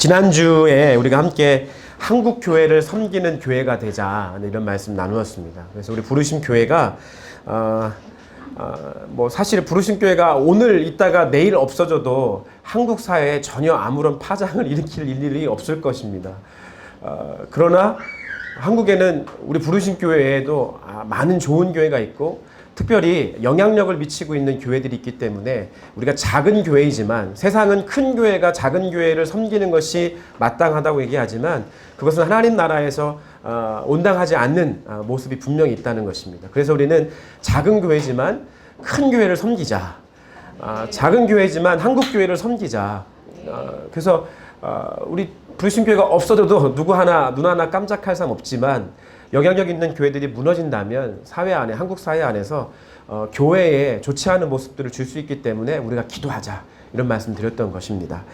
지난주에 우리가 함께 한국 교회를 섬기는 교회가 되자 이런 말씀 나누었습니다. 그래서 우리 부르심 교회가 어, 어, 뭐 사실 부르심 교회가 오늘 있다가 내일 없어져도 한국 사회에 전혀 아무런 파장을 일으킬 일이 없을 것입니다. 어, 그러나 한국에는 우리 부르심 교회에도 아, 많은 좋은 교회가 있고 특별히 영향력을 미치고 있는 교회들이 있기 때문에 우리가 작은 교회이지만 세상은 큰 교회가 작은 교회를 섬기는 것이 마땅하다고 얘기하지만 그것은 하나님 나라에서 어, 온당하지 않는 어, 모습이 분명히 있다는 것입니다. 그래서 우리는 작은 교회지만 큰 교회를 섬기자. 아, 작은 교회지만 한국 교회를 섬기자. 어, 그래서 어, 우리 불신 교회가 없어져도 누구 하나 눈 하나 깜짝할 사람 없지만 영향력 있는 교회들이 무너진다면 사회 안에 한국 사회 안에서 어, 교회에 좋지 않은 모습들을 줄 수 있기 때문에 우리가 기도하자 이런 말씀 드렸던 것입니다.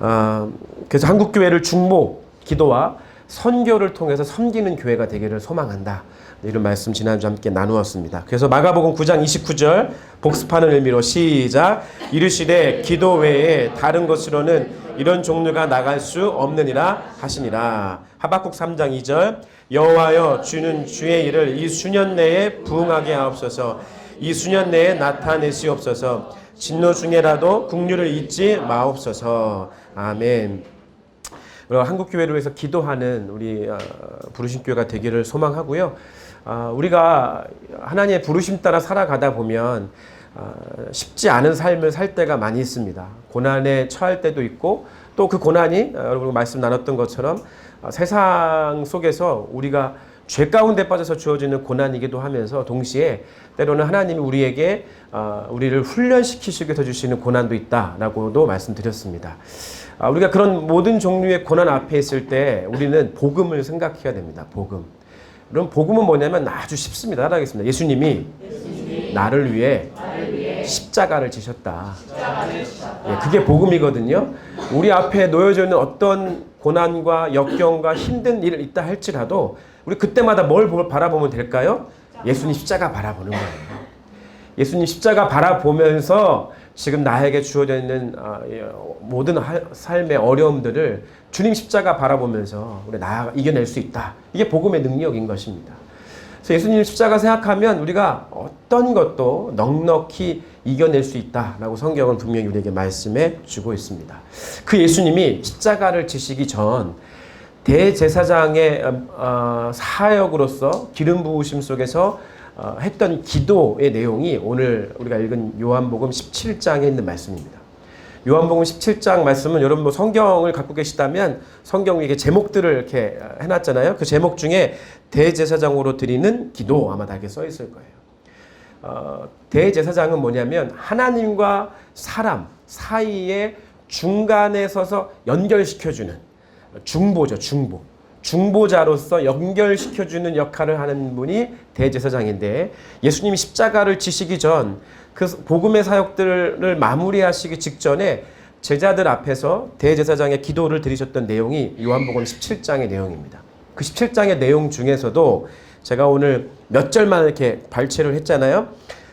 어, 그래서 한국 교회를 중보 기도와 선교를 통해서 섬기는 교회가 되기를 소망한다. 이런 말씀 지난주 함께 나누었습니다. 그래서 마가복음 9장 29절 복습하는 의미로 시작 이르시되 기도 외에 다른 것으로는 이런 종류가 나갈 수 없느니라 하시니라. 하박국 3장 2절 여호와여 주는 주의 일을 이 수년 내에 부응하게 하옵소서. 이 수년 내에 나타내시옵소서. 진노 중에라도 국류를 잊지 마옵소서. 아멘. 한국 교회를 위해서 기도하는 우리 어, 부르심 교회가 되기를 소망하고요. 아, 우리가 하나님의 부르심 따라 살아가다 보면 아, 쉽지 않은 삶을 살 때가 많이 있습니다. 고난에 처할 때도 있고 또 그 고난이 어, 여러분 말씀 나눴던 것처럼 아, 세상 속에서 우리가 죄 가운데 빠져서 주어지는 고난이기도 하면서 동시에 때로는 하나님이 우리에게 아, 우리를 훈련시키시기 위해서 주시는 고난도 있다라고도 말씀드렸습니다. 아, 우리가 그런 모든 종류의 고난 앞에 있을 때 우리는 복음을 생각해야 됩니다. 복음. 그럼 복음은 뭐냐면 아주 쉽습니다. 따라하겠습니다. 예수님이, 나를 위해, 십자가를 지셨다. 예, 그게 복음이거든요. 우리 앞에 놓여져 있는 어떤 고난과 역경과 힘든 일이 있다 할지라도 우리 그때마다 뭘 보- 바라보면 될까요? 예수님 십자가 바라보는 거예요. 예수님 십자가 바라보면서 지금 나에게 주어져 있는 아, 예, 모든 하- 삶의 어려움들을 주님 십자가 바라보면서 우리 나 이겨낼 수 있다. 이게 복음의 능력인 것입니다. 그래서 예수님 십자가 생각하면 우리가 어떤 것도 넉넉히 이겨낼 수 있다라고 성경은 분명히 우리에게 말씀해 주고 있습니다. 그 예수님이 십자가를 지시기 전 대제사장의 어, 어, 사역으로서 기름 부으심 속에서 어, 했던 기도의 내용이 오늘 우리가 읽은 요한복음 17장에 있는 말씀입니다. 요한복음 17장 말씀은 여러분 뭐 성경을 갖고 계시다면 성경 위에 제목들을 이렇게 해놨잖아요. 그 제목 중에 대제사장으로 드리는 기도 아마 다 이렇게 써 있을 거예요. 어, 대제사장은 뭐냐면 하나님과 사람 사이에 중간에 서서 연결시켜주는 중보죠, 중보. 중보자로서 연결시켜주는 역할을 하는 분이 대제사장인데 예수님이 십자가를 지시기 전 그 복음의 사역들을 마무리하시기 직전에 제자들 앞에서 대제사장의 기도를 드리셨던 내용이 요한복음 17장의 내용입니다. 그 17장의 내용 중에서도 제가 오늘 몇 절만 이렇게 발췌를 했잖아요.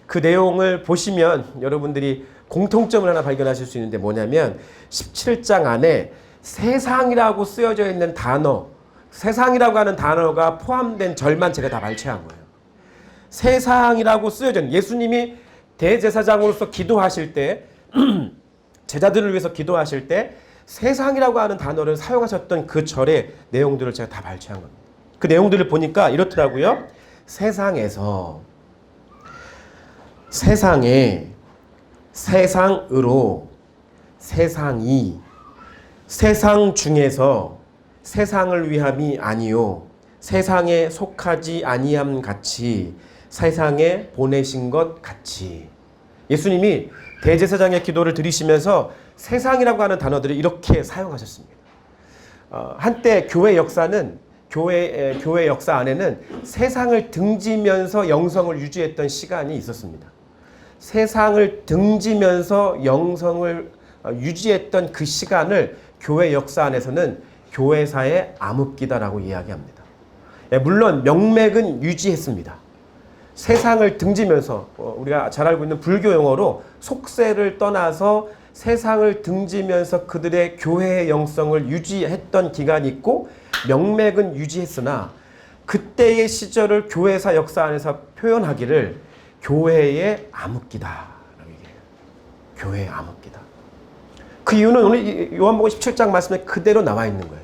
그 내용을 보시면 여러분들이 공통점을 하나 발견하실 수 있는데 뭐냐면 17장 안에 세상이라고 쓰여져 있는 단어, 세상이라고 하는 단어가 포함된 절만 제가 다 발췌한 거예요. 세상이라고 쓰여져 예수님이 대제사장으로서 기도하실 때 제자들을 위해서 기도하실 때 세상이라고 하는 단어를 사용하셨던 그 절의 내용들을 제가 다 발췌한 겁니다. 그 내용들을 보니까 이렇더라고요. 세상에서 세상에 세상으로 세상이 세상 중에서 세상을 위함이 아니요 세상에 속하지 아니함 같이 세상에 보내신 것 같이 예수님이 대제사장의 기도를 드리시면서 세상이라고 하는 단어들을 이렇게 사용하셨습니다. 어, 한때 교회 역사는 교회 에, 교회 역사 안에는 세상을 등지면서 영성을 유지했던 시간이 있었습니다. 세상을 등지면서 영성을 어, 유지했던 그 시간을 교회 역사 안에서는 교회사의 암흑기다라고 이야기합니다. 예, 물론 명맥은 유지했습니다. 세상을 등지면서 어, 우리가 잘 알고 있는 불교 용어로 속세를 떠나서 세상을 등지면서 그들의 교회의 영성을 유지했던 기간이 있고 명맥은 유지했으나 그때의 시절을 교회사 역사 안에서 표현하기를 교회의 얘기해요. 교회의 암흑기다. 그 이유는 오늘 이 요한복음 17장 말씀에 그대로 나와 있는 거예요.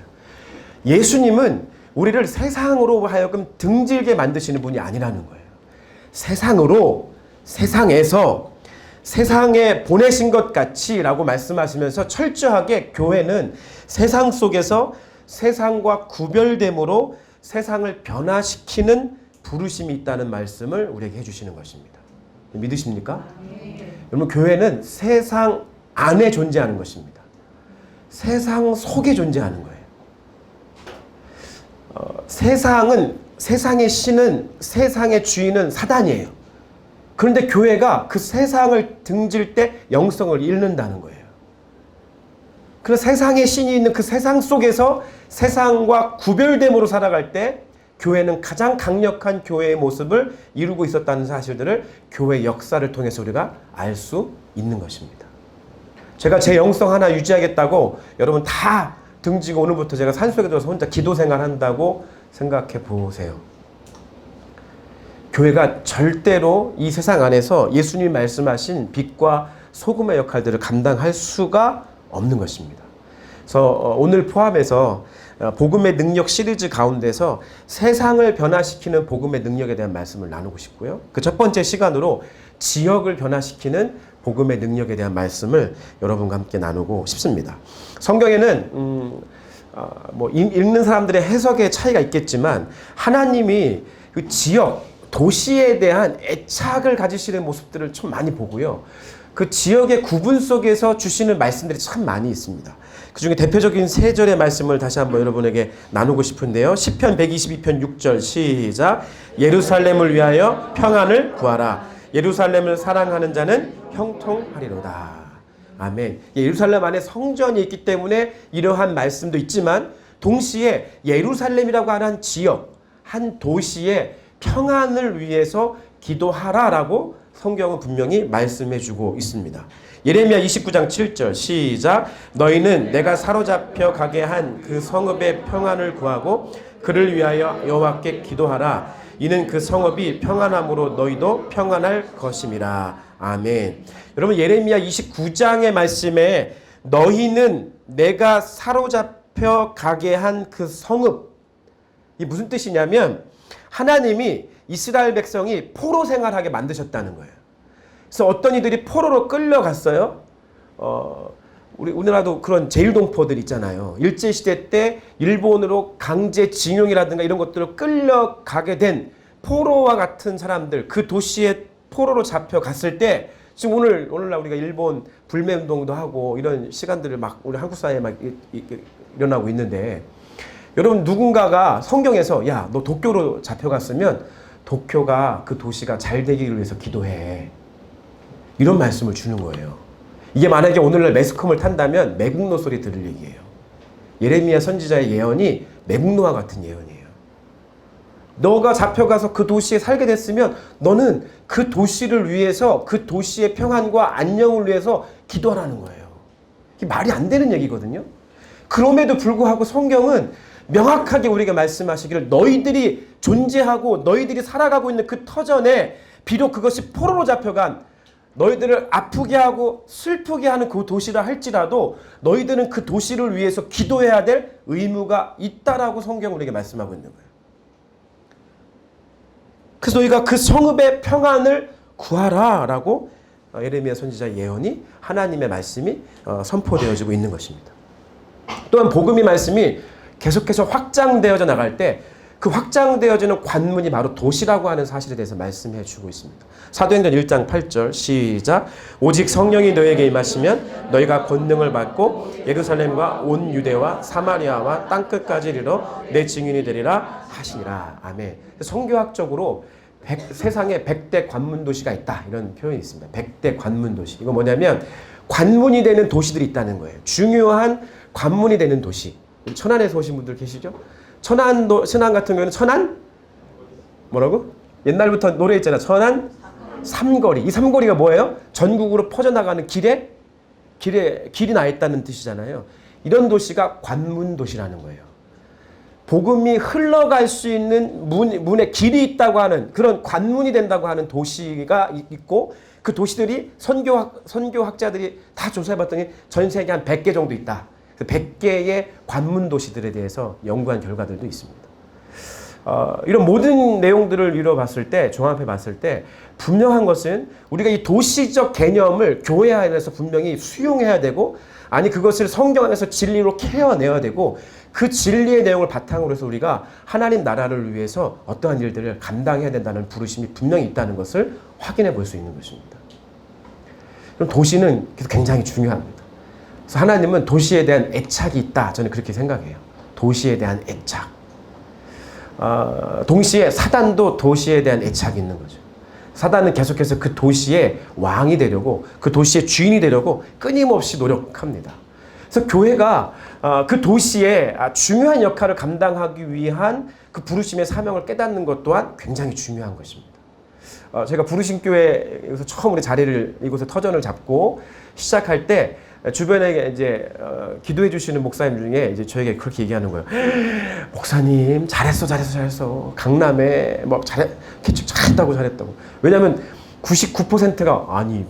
예수님은 우리를 세상으로 하여금 등질게 만드시는 분이 아니라는 거예요. 세상으로 세상에서 세상에 보내신 것 같이라고 말씀하시면서 철저하게 교회는 세상 속에서 세상과 구별됨으로 세상을 변화시키는 부르심이 있다는 말씀을 우리에게 해주시는 것입니다. 믿으십니까? 여러분 교회는 세상 안에 존재하는 것입니다. 세상 속에 존재하는 거예요. 어, 세상은 세상의 신은 세상의 주인은 사단이에요. 그런데 교회가 그 세상을 등질 때 영성을 잃는다는 거예요. 그래서 세상의 신이 있는 그 세상 속에서 세상과 구별됨으로 살아갈 때 교회는 가장 강력한 교회의 모습을 이루고 있었다는 사실들을 교회 역사를 통해서 우리가 알 수 있는 것입니다. 제가 제 영성 하나 유지하겠다고 여러분 다 등지고 오늘부터 제가 산속에 들어서 혼자 기도 생활 한다고 생각해 보세요. 교회가 절대로 이 세상 안에서 예수님 말씀하신 빛과 소금의 역할들을 감당할 수가 없는 것입니다. 그래서 어, 오늘 포함해서 어, 복음의 능력 시리즈 가운데서 세상을 변화시키는 복음의 능력에 대한 말씀을 나누고 싶고요. 그 첫 번째 시간으로 지역을 변화시키는 복음의 능력에 대한 말씀을 여러분과 함께 나누고 싶습니다. 성경에는 음, 어, 뭐 읽- 읽는 사람들의 해석의 차이가 있겠지만 하나님이 그 지역 도시에 대한 애착을 가지시는 모습들을 좀 많이 보고요. 그 지역의 구분 속에서 주시는 말씀들이 참 많이 있습니다. 그 중에 대표적인 세 절의 말씀을 다시 한번 여러분에게 나누고 싶은데요. 10편 122편 6절 시작. 예루살렘을 위하여 평안을 구하라. 예루살렘을 사랑하는 자는 형통하리로다. 아멘. 예루살렘 안에 성전이 있기 때문에 이러한 말씀도 있지만 동시에 예루살렘이라고 하는 한 지역, 한 도시의 평안을 위해서 기도하라라고 성경은 분명히 말씀해 주고 있습니다. 예레미야 29장 7절 시작 너희는 내가 사로잡혀 가게 한 그 성읍의 평안을 구하고 그를 위하여 여호와께 기도하라 이는 그 성읍이 평안함으로 너희도 평안할 것임이라 아멘. 여러분 예레미야 29장의 말씀에 너희는 내가 사로잡혀 가게 한 그 성읍 이 무슨 뜻이냐면 하나님이 이스라엘 백성이 포로 생활하게 만드셨다는 거예요. 그래서 어떤 이들이 포로로 끌려갔어요. 어, 우리 우리나라도 그런 제일동포들 있잖아요. 일제 시대 때 일본으로 강제 징용이라든가 이런 것들을 끌려가게 된 포로와 같은 사람들 그 도시에 포로로 잡혀 갔을 때 지금 오늘 오늘날 우리가 일본 불매 운동도 하고 이런 시간들을 막 우리 한국 사회에 막 일어나고 있는데 여러분 누군가가 성경에서 야 너 도쿄로 잡혀갔으면 도쿄가 그 도시가 잘 되기를 위해서 기도해 이런 말씀을 주는 거예요. 이게 만약에 오늘날 매스컴을 탄다면 매국노 소리 들을 얘기예요. 예레미야 선지자의 예언이 매국노와 같은 예언이에요. 너가 잡혀가서 그 도시에 살게 됐으면 너는 그 도시를 위해서 그 도시의 평안과 안녕을 위해서 기도하라는 거예요. 이게 말이 안 되는 얘기거든요. 그럼에도 불구하고 성경은 명확하게 우리가 말씀하시기를 너희들이 존재하고 너희들이 살아가고 있는 그 터전에 비록 그것이 포로로 잡혀간 너희들을 아프게 하고 슬프게 하는 그 도시라 할지라도 너희들은 그 도시를 위해서 기도해야 될 의무가 있다라고 성경은 우리에게 말씀하고 있는 거예요. 그래서 너희가 그 성읍의 평안을 구하라라고 어, 예레미야 선지자 예언이 하나님의 말씀이 어, 선포되어지고 있는 것입니다. 또한 복음의 말씀이 계속해서 확장되어져 나갈 때 그 확장되어지는 관문이 바로 도시라고 하는 사실에 대해서 말씀해 주고 있습니다. 사도행전 1장 8절 시작 오직 성령이 너에게 임하시면 너희가 권능을 받고 예루살렘과 온 유대와 사마리아와 땅 끝까지 이르러 내 증인이 되리라 하시니라. 아멘. 성교학적으로 백, 세상에 100대 관문 도시가 있다. 이런 표현이 있습니다. 100대 관문 도시. 이거 뭐냐면 관문이 되는 도시들이 있다는 거예요. 중요한 관문이 되는 도시. 천안에서 오신 분들 계시죠? 천안도 천안 같은 경우는 천안 뭐라고? 옛날부터 노래 있잖아. 천안 삼거리. 이 삼거리가 뭐예요? 전국으로 퍼져나가는 길의 길에 길이 나 있다는 뜻이잖아요. 이런 도시가 관문 도시라는 거예요. 복음이 흘러갈 수 있는 문, 문에 길이 있다고 하는 그런 관문이 된다고 하는 도시가 이- 있고 그 도시들이 선교학, 선교학자들이 다 조사해 봤더니 전 세계 한 100개 정도 있다. 그 100개의 관문 도시들에 대해서 연구한 결과들도 있습니다. 어, 이런 모든 내용들을 이뤄봤을 때, 종합해 봤을 때, 분명한 것은 우리가 이 도시적 개념을 교회 안에서 분명히 수용해야 되고, 아니, 그것을 성경 안에서 진리로 캐어내야 되고, 그 진리의 내용을 바탕으로 해서 우리가 하나님 나라를 위해서 어떠한 일들을 감당해야 된다는 부르심이 분명히 있다는 것을 확인해 볼 수 있는 것입니다. 그럼 도시는 굉장히 중요합니다. 그래서 하나님은 도시에 대한 애착이 있다. 저는 그렇게 생각해요. 도시에 대한 애착. 어, 동시에 사단도 도시에 대한 애착이 있는 거죠. 사단은 계속해서 그 도시의 왕이 되려고 그 도시의 주인이 되려고 끊임없이 노력합니다. 그래서 교회가 어, 그 도시의 아, 중요한 역할을 감당하기 위한 그 부르심의 사명을 깨닫는 것 또한 굉장히 중요한 것입니다. 어, 제가 부르심 교회에서 처음 우리 자리를 이곳에 터전을 잡고 시작할 때 주변에 이제 어, 기도해 주시는 목사님 중에 이제 저에게 그렇게 얘기하는 거예요. 목사님 잘했어 잘했어 잘했어 강남에 뭐 잘해 개척 잘했다고 잘했다고 왜냐하면 99%가 아니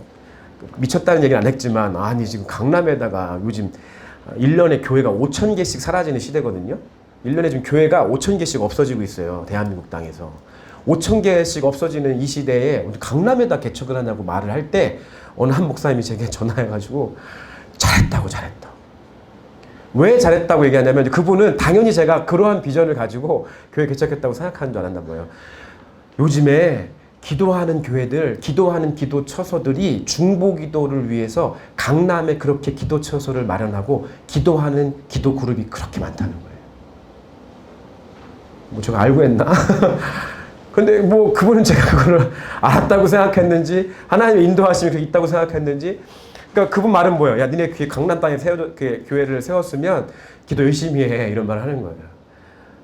미쳤다는 얘기는 안 했지만 아니 지금 강남에다가 요즘 1년에 교회가 5천 개씩 사라지는 시대거든요. 1년에 지금 교회가 5천 개씩 없어지고 있어요. 대한민국 땅에서. 5천 개씩 없어지는 이 시대에 강남에다 개척을 하냐고 말을 할 때 어느 한 목사님이 제게 전화해가지고 잘했다고 잘했다. 왜 잘했다고 얘기하냐면 그분은 당연히 제가 그러한 비전을 가지고 교회 개척했다고 생각하는 줄 알았나 봐요. 요즘에 기도하는 교회들, 기도하는 기도 처소들이 중보 기도를 위해서 강남에 그렇게 기도 처소를 마련하고 기도하는 기도 그룹이 그렇게 많다는 거예요. 뭐 제가 알고 했나? 근데 뭐 그분은 제가 그걸 알았다고 생각했는지 하나님의 인도하심이 있다고 생각했는지 그러니까 그분 말은 뭐예요? 야 니네 그 강남 땅에 세워 그 교회를 세웠으면 기도 열심히 해 이런 말을 하는 거예요.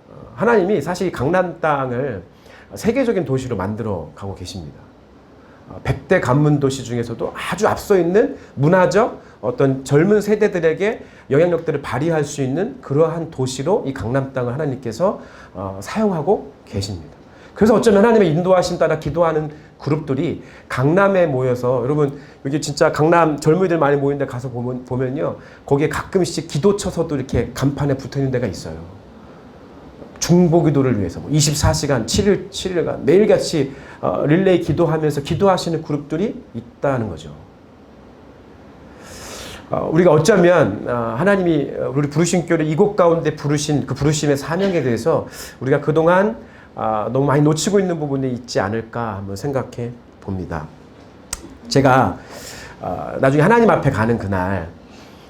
어, 하나님이 사실 이 강남 땅을 세계적인 도시로 만들어 가고 계십니다. 어, 100대 관문 도시 중에서도 아주 앞서 있는 문화적 어떤 젊은 세대들에게 영향력들을 발휘할 수 있는 그러한 도시로 이 강남 땅을 하나님께서 어, 사용하고 계십니다. 그래서 어쩌면 하나님의 인도하심 따라 기도하는 그룹들이 강남에 모여서 여러분 여기 진짜 강남 젊은이들 많이 모인 데 가서 보면, 보면요 거기에 가끔씩 기도 처서도 이렇게 간판에 붙어 있는 데가 있어요. 중보 기도를 위해서 뭐 24시간 7일 7일간 매일같이 어, 릴레이 기도하면서 기도하시는 그룹들이 있다는 거죠. 어, 우리가 어쩌면 어, 하나님이 우리 부르신 교회 이곳 가운데 부르신 그 부르심의 사명에 대해서 우리가 그동안 아, 너무 많이 놓치고 있는 부분이 있지 않을까 한번 생각해 봅니다. 제가 어, 나중에 하나님 앞에 가는 그날,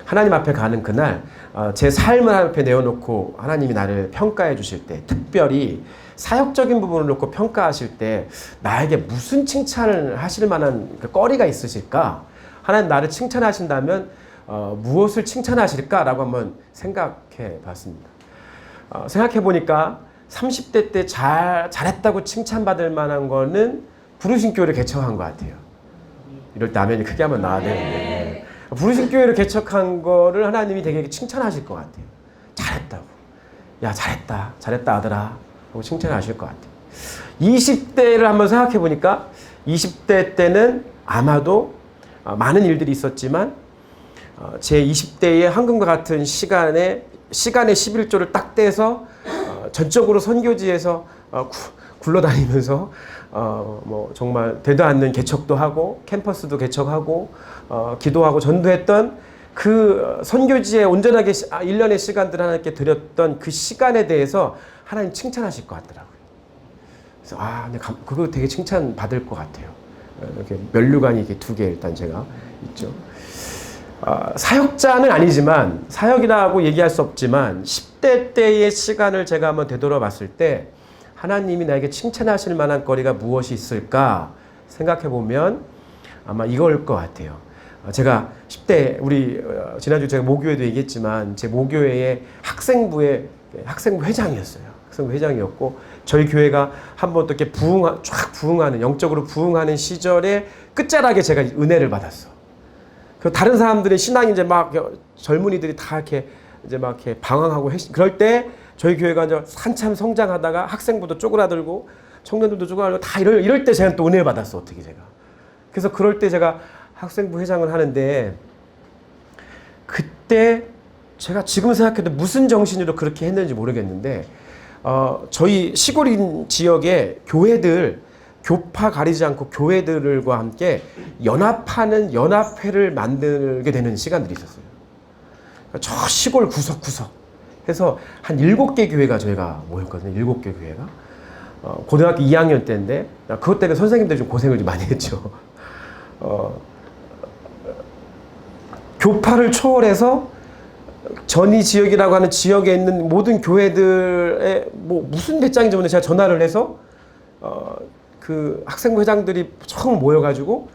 하나님 앞에 가는 그날, 어, 제 삶을 앞에 내어놓고 하나님이 나를 평가해 주실 때, 특별히 사역적인 부분을 놓고 평가하실 때, 나에게 무슨 칭찬을 하실 만한 그 거리가 있으실까? 하나님 나를 칭찬하신다면, 어, 무엇을 칭찬하실까라고 한번 생각해 봤습니다. 어, 생각해 보니까 30대 때 잘, 잘했다고 칭찬받을 만한 거는 부르신 교회를 개척한 것 같아요. 이럴 때 아멘이 크게 한번 나와야 되는데. 부르신 교회를 개척한 거를 하나님이 되게 칭찬하실 것 같아요. 잘했다고. 야, 잘했다. 잘했다, 아들아. 하고 칭찬하실 것 같아요. 20대를 한번 생각해 보니까 20대 때는 아마도 어, 많은 일들이 있었지만 어, 제 20대의 황금과 같은 시간에 시간의 11조를 딱 떼서 어, 전적으로 선교지에서 어, 구- 굴러다니면서 어, 뭐 정말 되도 않는 개척도 하고 캠퍼스도 개척하고 어, 기도하고 전도했던 그 선교지에 온전하게 시- 아, 1년의 시간들 하나님께 드렸던 그 시간에 대해서 하나님 칭찬하실 것 같더라고요. 그래서 아, 그거 되게 칭찬 받을 것 같아요. 어, 이렇게 면류관이 이렇게 두 개 일단 제가 있죠. 아, 사역자는 아니지만 사역이라고 얘기할 수 없지만 10대 때의 시간을 제가 한번 되돌아봤을 때 하나님이 나에게 칭찬하실 만한 거리가 무엇이 있을까 생각해 보면 아마 이걸 것 같아요. 어, 제가 10대 우리 어, 지난주 제가 모교회도 얘기했지만 제 모교회의 학생부의 학생부 회장이었어요. 학생부 회장이었고 저희 교회가 한번 또 이렇게 부흥 쫙 부흥하는 영적으로 부흥하는 시절에 끝자락에 제가 은혜를 받았어. 그그 다른 사람들의 신앙이 이제 막 젊은이들이 다 이렇게 이제 막 이렇게 방황하고 핵심- 그럴 때 저희 교회가 이제 한참 성장하다가 학생부도 쪼그라들고 청년들도 쪼그라들고 다 이럴 이럴 때 제가 또 은혜를 받았어 어떻게 제가. 그래서 그럴 때 제가 학생부 회장을 하는데 그때 제가 지금 생각해도 무슨 정신으로 그렇게 했는지 모르겠는데 어, 저희 시골인 지역의 교회들 교파 가리지 않고 교회들과 함께 연합하는 연합회를 만들게 되는 시간들이 있었어요. 그러니까 저 시골 구석구석 해서 한 일곱 개 교회가 저희가 모였거든요. 일곱 개 교회가 어, 고등학교 2학년 때인데 나 그것 때문에 선생님들이 좀 고생을 좀 많이 했죠. 어, 교파를 초월해서 전이 지역이라고 하는 지역에 있는 모든 교회들의 뭐 무슨 배짱인지 모르는데 제가 전화를 해서 어, 그 학생부 회장들이 처음 모여가지고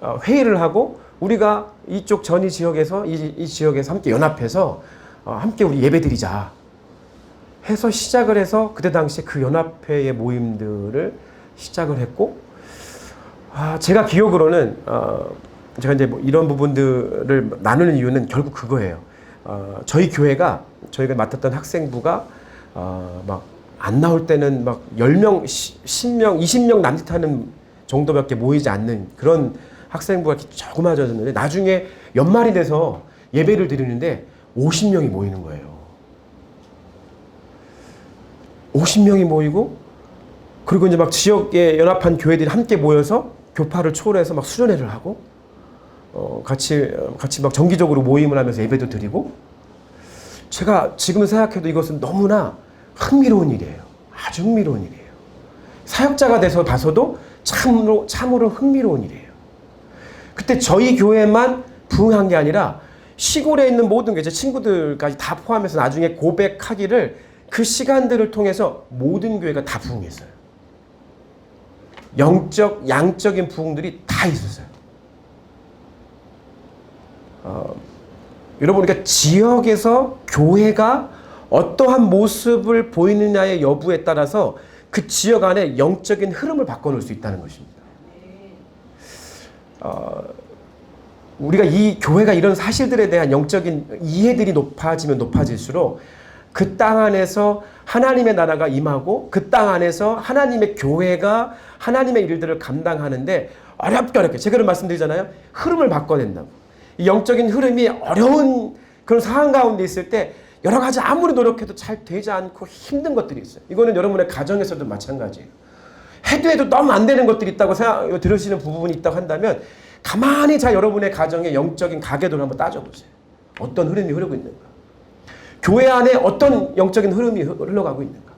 어, 회의를 하고 우리가 이쪽 전이 지역에서 이, 이 지역에서 함께 연합해서 어, 함께 우리 예배드리자 해서 시작을 해서 그때 당시에 그 연합회의 모임들을 시작을 했고 아, 제가 기억으로는 어, 제가 이제 뭐 이런 부분들을 나누는 이유는 결국 그거예요. 어, 저희 교회가 저희가 맡았던 학생부가 어, 막 안 나올 때는 막 10명, 10명, 20명 남짓하는 정도밖에 모이지 않는 그런 학생부가 이렇게 조그마졌는데 나중에 연말이 돼서 예배를 드리는데 50명이 모이는 거예요. 50명이 모이고 그리고 이제 막 지역에 연합한 교회들이 함께 모여서 교파를 초월해서 막 수련회를 하고 어, 같이 어, 같이 막 정기적으로 모임을 하면서 예배도 드리고 제가 지금 생각해도 이것은 너무나 흥미로운 일이에요. 아주 흥미로운 일이에요. 사역자가 돼서 봐서도 참으로 참으로 흥미로운 일이에요. 그때 저희 교회만 부흥한 게 아니라 시골에 있는 모든 게 제 친구들까지 다 포함해서 나중에 고백하기를 그 시간들을 통해서 모든 교회가 다 부흥했어요. 영적, 양적인 부흥들이 다 있었어요. 어, 여러분, 그러니까 지역에서 교회가 어떠한 모습을 보이느냐의 여부에 따라서 그 지역 안에 영적인 흐름을 바꿔놓을 수 있다는 것입니다. 어, 우리가 이 교회가 이런 사실들에 대한 영적인 이해들이 높아지면 높아질수록 그 땅 안에서 하나님의 나라가 임하고 그 땅 안에서 하나님의 교회가 하나님의 일들을 감당하는데 어렵게 어렵게 제가 그런 말씀드리잖아요. 흐름을 바꿔야 된다고. 이 영적인 흐름이 어려운 그런 상황 가운데 있을 때 여러 가지 아무리 노력해도 잘 되지 않고 힘든 것들이 있어요. 이거는 여러분의 가정에서도 마찬가지예요. 해도 해도 너무 안 되는 것들이 있다고 생각, 들으시는 부분이 있다고 한다면 가만히 자 여러분의 가정의 영적인 가계도를 한번 따져보세요. 어떤 흐름이 흐르고 있는가? 교회 안에 어떤 영적인 흐름이 흘러가고 있는가?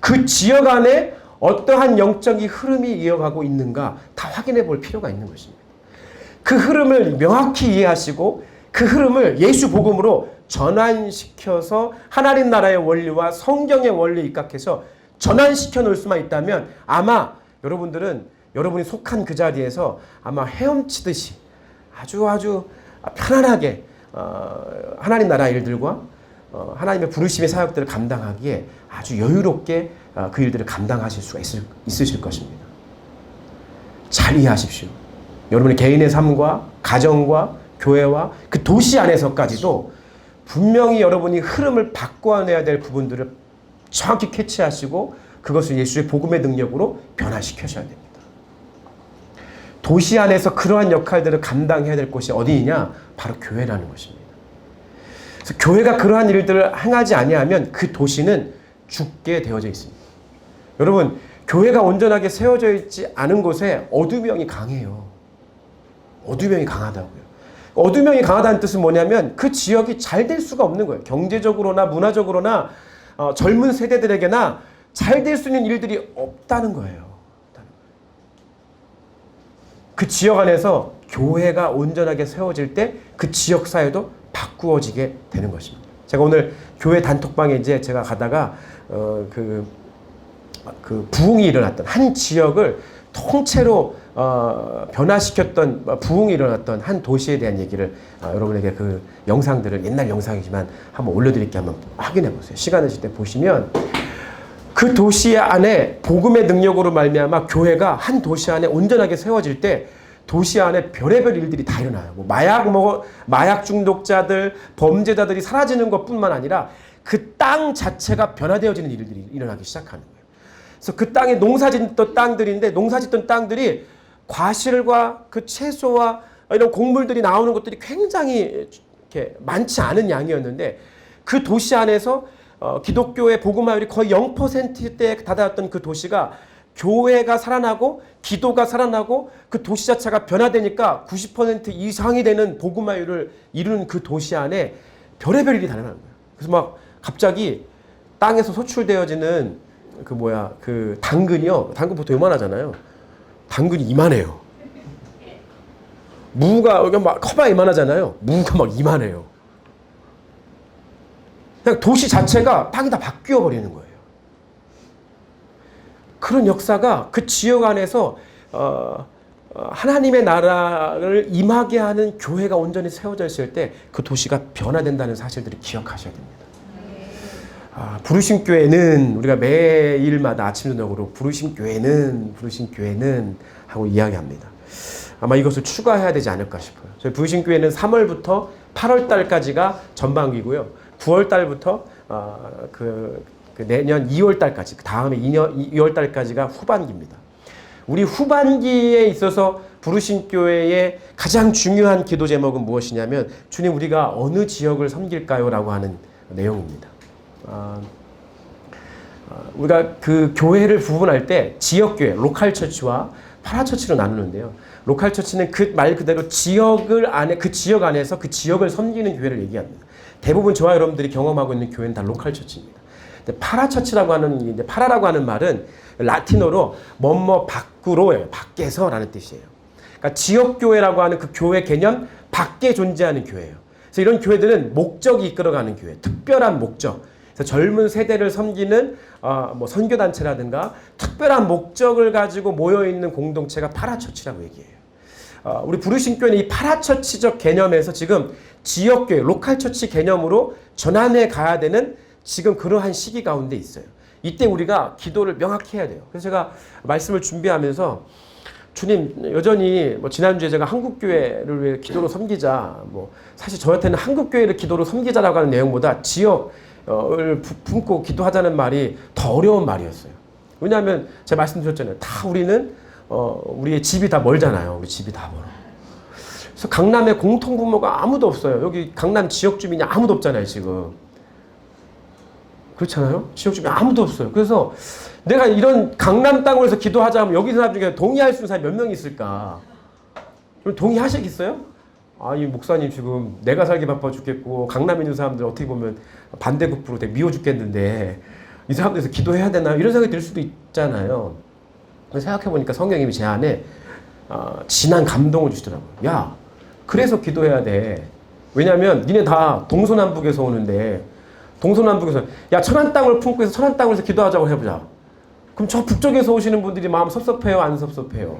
그 지역 안에 어떠한 영적인 흐름이 이어가고 있는가 다 확인해 볼 필요가 있는 것입니다. 그 흐름을 명확히 이해하시고 그 흐름을 예수 복음으로 전환시켜서 하나님 나라의 원리와 성경의 원리에 입각해서 전환시켜 놓을 수만 있다면 아마 여러분들은 여러분이 속한 그 자리에서 아마 헤엄치듯이 아주 아주 편안하게 어, 하나님 나라 일들과 어, 하나님의 부르심의 사역들을 감당하기에 아주 여유롭게 어, 그 일들을 감당하실 수가 있을, 있으실 것입니다. 잘 이해하십시오. 여러분의 개인의 삶과 가정과 교회와 그 도시 안에서까지도 분명히 여러분이 흐름을 바꿔내야 될 부분들을 정확히 캐치하시고 그것을 예수의 복음의 능력으로 변화시켜셔야 됩니다. 도시 안에서 그러한 역할들을 감당해야 될 곳이 어디이냐? 바로 교회라는 것입니다. 그래서 교회가 그러한 일들을 행하지 아니하면 그 도시는 죽게 되어져 있습니다. 여러분, 교회가 온전하게 세워져 있지 않은 곳에 어두명이 강해요. 어두명이 강하다고요. 어두명이 강하다는 뜻은 뭐냐면 그 지역이 잘 될 수가 없는 거예요. 경제적으로나 문화적으로나 어, 젊은 세대들에게나 잘 될 수 있는 일들이 없다는 거예요. 그 지역 안에서 교회가 온전하게 세워질 때 그 지역 사회도 바꾸어지게 되는 것입니다. 제가 오늘 교회 단톡방에 이제 제가 가다가 어 그 그 부흥이 일어났던 한 지역을 통째로 어, 변화시켰던 어, 부흥이 일어났던 한 도시에 대한 얘기를 어, 여러분에게 그 영상들을 옛날 영상이지만 한번 올려드릴게 한번 확인해 보세요. 시간 되실 때 보시면 그 도시 안에 복음의 능력으로 말미암아 교회가 한 도시 안에 온전하게 세워질 때 도시 안에 별의별 일들이 다 일어나요. 뭐 마약 먹어 마약 중독자들, 범죄자들이 사라지는 것뿐만 아니라 그 땅 자체가 변화되어지는 일들이 일어나기 시작하는 거예요. 그래서 그 땅에 농사짓던 땅들인데 농사짓던 땅들이 과실과 그 채소와 이런 곡물들이 나오는 것들이 굉장히 이렇게 많지 않은 양이었는데 그 도시 안에서 어, 기독교의 복음화율이 거의 0%대에 다다랐던 그 도시가 교회가 살아나고 기도가 살아나고 그 도시 자체가 변화되니까 90% 이상이 되는 복음화율을 이루는 그 도시 안에 별의별 일이 다 일어나는 거예요. 그래서 막 갑자기 땅에서 소출되어지는 그 뭐야 그 당근이요. 당근 보통 요만하잖아요. 당근이 이만해요. 무가 여기 막 커봐야 이만하잖아요. 무가 막 이만해요. 그냥 도시 자체가 땅이 다 바뀌어 버리는 거예요. 그런 역사가 그 지역 안에서 어, 어, 하나님의 나라를 임하게 하는 교회가 온전히 세워져 있을 때 그 도시가 변화된다는 사실들을 기억하셔야 됩니다. 아, 부르심 교회는 우리가 매일마다 아침 저녁으로 부르심 교회는 부르심 교회는 하고 이야기합니다. 아마 이것을 추가해야 되지 않을까 싶어요. 저희 부르심 교회는 3월부터 8월 달까지가 전반기고요. 9월 달부터 어, 그, 그 내년 2월 달까지 그 다음에 2년 2월 달까지가 후반기입니다. 우리 후반기에 있어서 부르신 교회의 가장 중요한 기도 제목은 무엇이냐면 주님 우리가 어느 지역을 섬길까요라고 하는 내용입니다. 아, 아, 우리가 그 교회를 구분할 때 지역 교회, 로컬 처치와 파라 처치로 나누는데요. 로컬 처치는 그 말 그대로 지역을 안에 그 지역 안에서 그 지역을 섬기는 교회를 얘기합니다. 대부분 저와 여러분들이 경험하고 있는 교회는 다 로컬 처치입니다. 파라 처치라고 하는 이제 파라라고 하는 말은 라틴어로 뭐뭐 밖으로예요. 밖에서라는 뜻이에요. 그러니까 지역 교회라고 하는 그 교회 개념 밖에 존재하는 교회예요. 그래서 이런 교회들은 목적이 이끌어가는 교회, 특별한 목적. 젊은 세대를 섬기는 어, 뭐 선교 단체라든가 특별한 목적을 가지고 모여 있는 공동체가 파라처치라고 얘기해요. 어, 우리 부르신 교회는 이 파라처치적 개념에서 지금 지역교회, 로컬처치 개념으로 전환해 가야 되는 지금 그러한 시기 가운데 있어요. 이때 우리가 기도를 명확히 해야 돼요. 그래서 제가 말씀을 준비하면서 주님 여전히 뭐 지난주에 제가 한국 교회를 위해 기도로 섬기자 뭐 사실 저한테는 한국 교회를 기도로 섬기자라고 하는 내용보다 지역 을 품고 기도하자는 말이 더 어려운 말이었어요. 왜냐하면 제가 말씀드렸잖아요. 다 우리는 어 우리의 집이 다 멀잖아요. 우리 집이 다 멀어. 그래서 강남에 공통 부모가 아무도 없어요. 여기 강남 지역 주민이 아무도 없잖아요, 지금. 그렇잖아요? 지역 주민 아무도 없어요. 그래서 내가 이런 강남 땅으로 해서 기도하자 하면 여기 사람 중에 동의할 수 있는 사람이 몇 명 있을까? 그럼 동의하시겠어요? 아, 이 목사님 지금 내가 살기 바빠 죽겠고 강남에 있는 사람들 어떻게 보면 반대급부로 되게 미워 죽겠는데 이 사람들에서 기도해야 되나 이런 생각이 들 수도 있잖아요. 생각해 보니까 성령님이 제 안에 어, 진한 감동을 주시더라고요. 야, 그래서 기도해야 돼. 왜냐하면 니네 다 동서남북에서 오는데 동서남북에서 야 천안 땅을 품고 해서 천안 땅에서 기도하자고 해보자. 그럼 저 북쪽에서 오시는 분들이 마음 섭섭해요, 안 섭섭해요?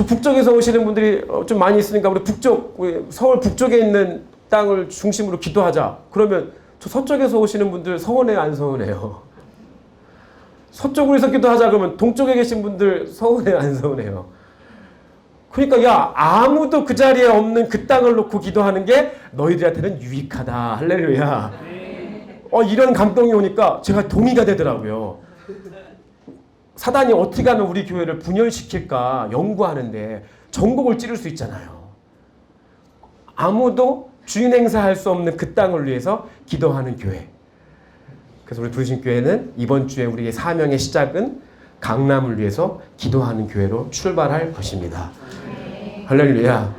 저 북쪽에서 오시는 분들이 어, 좀 많이 있으니까 우리 북쪽, 우리 서울 북쪽에 있는 땅을 중심으로 기도하자. 그러면 저 서쪽에서 오시는 분들 서운해요, 안 서운해요? 서쪽으로 해서 기도하자 그러면 동쪽에 계신 분들 서운해요, 안 서운해요? 그러니까 야 아무도 그 자리에 없는 그 땅을 놓고 기도하는 게 너희들한테는 유익하다 할렐루야. 어 이런 감동이 오니까 제가 동의가 되더라고요. 사단이 어떻게 하면 우리 교회를 분열시킬까 연구하는데 전곡을 찌를 수 있잖아요. 아무도 주인 행사할 수 없는 그 땅을 위해서 기도하는 교회. 그래서 우리 부르신 교회는 이번 주에 우리의 사명의 시작은 강남을 위해서 기도하는 교회로 출발할 것입니다. 할렐루야.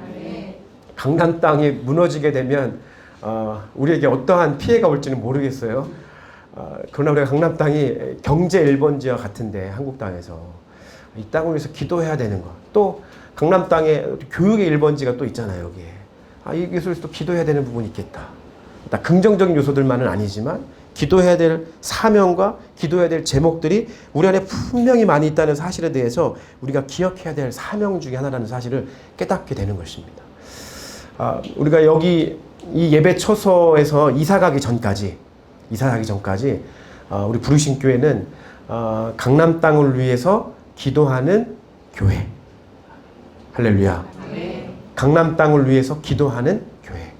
강남 땅이 무너지게 되면 어, 우리에게 어떠한 피해가 올지는 모르겠어요. 어, 그러나 우리가 강남 땅이 경제 1번지와 같은데 한국 땅에서 이 땅을 위해서 기도해야 되는 것. 또 강남 땅에 교육의 1번지가 또 있잖아요 여기에. 아, 이 기술에서 또 기도해야 되는 부분이 있겠다. 다 긍정적인 요소들만은 아니지만 기도해야 될 사명과 기도해야 될 제목들이 우리 안에 분명히 많이 있다는 사실에 대해서 우리가 기억해야 될 사명 중에 하나라는 사실을 깨닫게 되는 것입니다. 아, 우리가 여기 이 예배 처소에서 이사 가기 전까지 이사 가기 전까지 아, 우리 부르신 교회는 아, 강남 땅을 위해서 기도하는 교회. 할렐루야. 강남 땅을 위해서 기도하는 교회.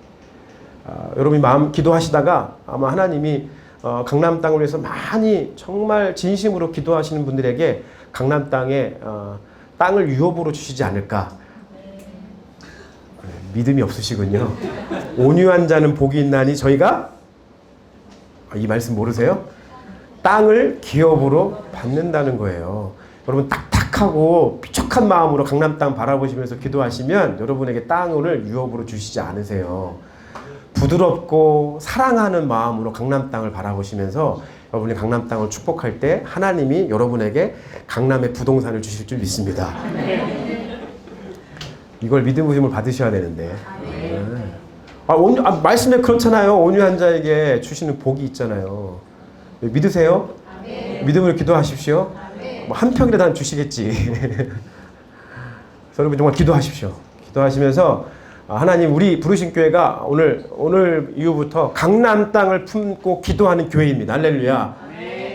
아, 여러분이 마음 기도하시다가 아마 하나님이 어, 강남 땅을 위해서 많이 정말 진심으로 기도하시는 분들에게 강남 땅에 어, 땅을 유업으로 주시지 않을까. 네, 믿음이 없으시군요. 온유한 자는 복이 있나니 저희가 아, 이 말씀 모르세요? 땅을 기업으로 받는다는 거예요. 여러분 딱딱하고 비척한 마음으로 강남 땅 바라보시면서 기도하시면 여러분에게 땅을 유업으로 주시지 않으세요. 부드럽고 사랑하는 마음으로 강남 땅을 바라보시면서 여러분이 강남 땅을 축복할 때 하나님이 여러분에게 강남의 부동산을 주실 줄 믿습니다. 이걸 믿음의 힘을 받으셔야 되는데. 네. 아, 온유, 아, 말씀에 그렇잖아요. 온유한 자에게 주시는 복이 있잖아요. 믿으세요? 믿음으로 기도하십시오. 뭐 한 평이라도 한 주시겠지. 여러분 정말 기도하십시오. 기도하시면서 아, 하나님 우리 부르신 교회가 오늘 오늘 이후부터 강남 땅을 품고 기도하는 교회입니다. 할렐루야.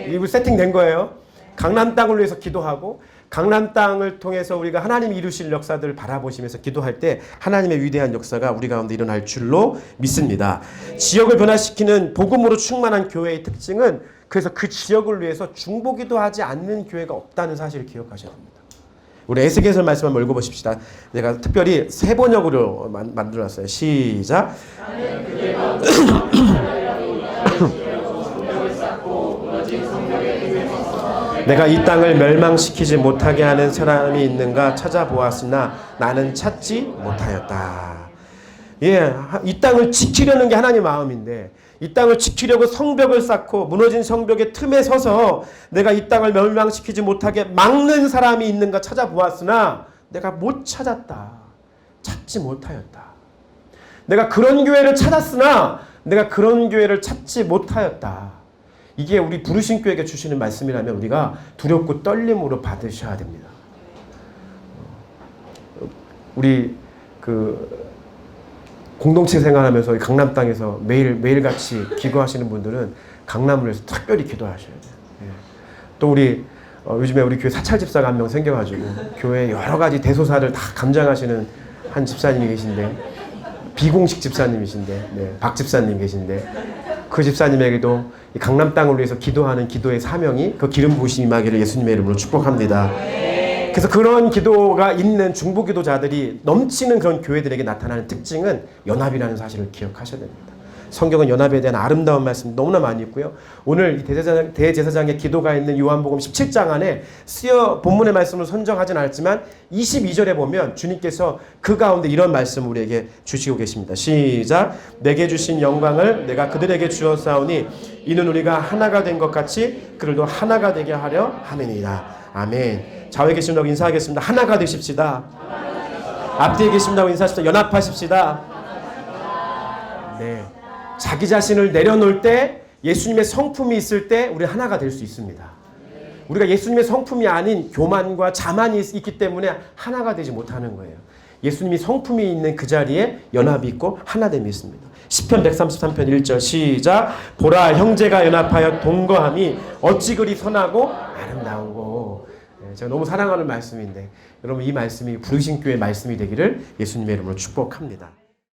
이거 세팅된 거예요. 강남 땅을 위해서 기도하고 강남 땅을 통해서 우리가 하나님 이루실 역사들을 바라보시면서 기도할 때 하나님의 위대한 역사가 우리 가운데 일어날 줄로 믿습니다. 지역을 변화시키는 복음으로 충만한 교회의 특징은 그래서 그 지역을 위해서 중보기도 하지 않는 교회가 없다는 사실을 기억하셔야 합니다. 우리 에스겔서 말씀 한번 읽어보십시다. 내가 특별히 세 번역으로 만, 만들어놨어요. 시작. 내가 이 땅을 멸망시키지 못하게 하는 사람이 있는가 찾아보았으나 나는 찾지 못하였다. 예, 이 땅을 지키려는 게 하나님 마음인데 이 땅을 지키려고 성벽을 쌓고 무너진 성벽의 틈에 서서 내가 이 땅을 멸망시키지 못하게 막는 사람이 있는가 찾아보았으나 내가 못 찾았다. 찾지 못하였다. 내가 그런 교회를 찾았으나 내가 그런 교회를 찾지 못하였다. 이게 우리 부르신 교회에게 주시는 말씀이라면 우리가 두렵고 떨림으로 받으셔야 됩니다. 우리 그 공동체 생활하면서 강남 땅에서 매일 매일 같이 기도하시는 분들은 강남을 위해서 특별히 기도하셔야 돼요. 예. 또 우리 어, 요즘에 우리 교회 사찰 집사가 한 명 생겨가지고 교회 여러 가지 대소사를 다 감장하시는 한 집사님이 계신데 비공식 집사님이신데 네, 박 집사님 계신데 그 집사님에게도 이 강남 땅을 위해서 기도하는 기도의 사명이 그 기름 부으심 임하기를 예수님의 이름으로 축복합니다. 그래서 그런 기도가 있는 중보 기도자들이 넘치는 그런 교회들에게 나타나는 특징은 연합이라는 사실을 기억하셔야 됩니다. 성경은 연합에 대한 아름다운 말씀 너무나 많이 있고요. 오늘 이 대제사장, 대제사장의 기도가 있는 요한복음 17장 안에 쓰여 본문의 말씀을 선정하진 않았지만 22절에 보면 주님께서 그 가운데 이런 말씀을 우리에게 주시고 계십니다. 시작. 내게 주신 영광을 내가 그들에게 주었사오니 이는 우리가 하나가 된 것 같이 그들도 하나가 되게 하려 함이니라. 아멘. 좌우에 계신 분하고 인사하겠습니다. 하나가 되십시다. 앞뒤에 계신 분하고 인사하십시다. 연합하십시다. 네. 자기 자신을 내려놓을 때 예수님의 성품이 있을 때 우리 하나가 될 수 있습니다. 우리가 예수님의 성품이 아닌 교만과 자만이 있- 있기 때문에 하나가 되지 못하는 거예요. 예수님이 성품이 있는 그 자리에 연합이 있고 하나됨이 있습니다. 시편 133편 1절 시작 보라 형제가 연합하여 동거함이 어찌 그리 선하고 아름다운고 네, 제가 너무 사랑하는 말씀인데 여러분 이 말씀이 부르신 교회 말씀이 되기를 예수님의 이름으로 축복합니다.